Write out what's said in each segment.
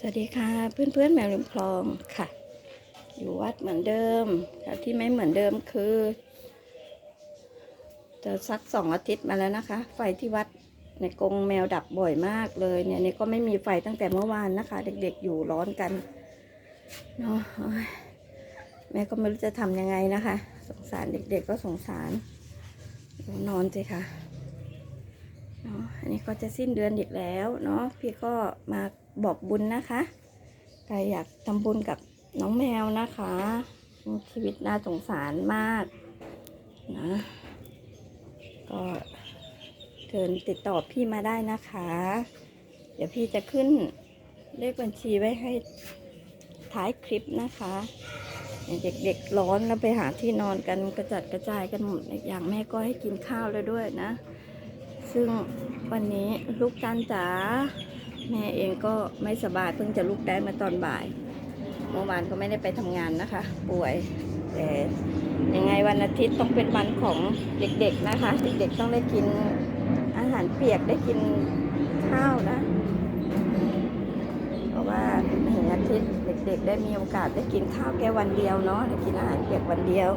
สวัสดีค่ะเพื่อนเพื่อนๆแมวริมคลองค่ะ อยู่วัดเหมือนเดิมแต่ที่ไม่เหมือนเดิมคือจะสักสองอาทิตย์มาแล้วนะคะ ไฟที่วัดในกรงแมวดับบ่อยมากเลยเนี่ยนี่ก็ไม่มีไฟตั้งแต่เมื่อวานนะคะ เด็กๆอยู่ร้อนกันเนาะแม่ก็ไม่รู้จะทำยังไงนะคะ สงสารเด็กๆก็สงสารนอนสิค่ะเนาะอันนี้ก็จะสิ้นเดือนอีกแล้วเนาะพี่ก็มา บอกบุญนะคะใครอยากทำบุญกับน้องแมวนะคะ ชีวิตน่าสงสารมากนะก็เชิญติดต่อพี่มาได้นะคะ เดี๋ยวพี่จะขึ้นเลขบัญชีไว้ให้ท้ายคลิปนะคะ เด็กๆร้อนแล้วไปหาที่นอนกันกระจัดกระจายกันหมดอย่างแม่ก็ให้กินข้าวแล้วด้วยนะ ซึ่งวันนี้ลูกจันจ๋า แม่เองก็ไม่สบายเพิ่งจะลุกได้มาตอนบ่ายเมื่อวานก็ไม่ได้ไปทำงานนะคะ ป่วย แต่ยังไงวันอาทิตย์ต้องเป็นวันของเด็กๆนะคะ เด็กๆต้องได้กินอาหารเปียกได้กินข้าวนะ เพราะว่าหนึ่งอาทิตย์เด็กๆ ได้มีโอกาสได้กินข้าวแค่วันเดียวเนาะได้กินอาหารเปียกวันเดียว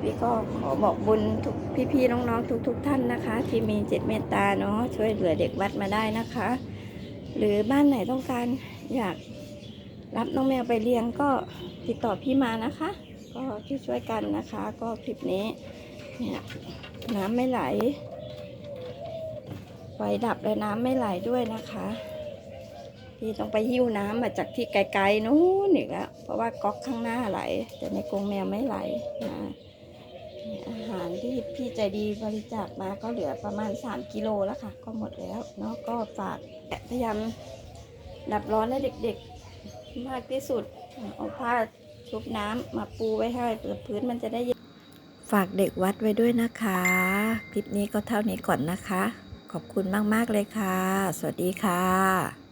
พี่ก็ขอบอกบุญทุกพี่ๆน้องๆทุก ๆ ท่านนะคะ ที่มีจิตเมตตาเนาะช่วยเหลือเด็กวัดมาได้นะคะ หรือบ้านไหนต้องการอยากรับน้องแมวไปเลี้ยงก็ติดต่อพี่มานะคะ ก็ที่ช่วยกันนะคะ ก็คลิปนี้เนี่ยน้ำไม่ไหลไฟดับและน้ำไม่ไหลด้วยนะคะพี่ต้องไปหิ้วน้ำมาจากที่ไกลๆนู้นอีกแล้วเพราะว่าก๊อกข้างหน้าไหล แต่ในกรงแมวไม่ไหลนะ พี่ใจดีบริจาคมาก็เหลือประมาณ 3 กิโลแล้วค่ะ ก็หมดแล้วเนาะก็ฝากพยายามดับร้อนให้เด็กๆ มากที่สุด เอาผ้าชุบน้ำมาปูไว้ให้เผื่อพื้นมันจะได้เย็นฝากเด็กวัดไว้ด้วยนะคะ คลิปนี้ก็เท่านี้ก่อนนะคะ ขอบคุณมาก ๆ เลยค่ะ สวัสดีค่ะ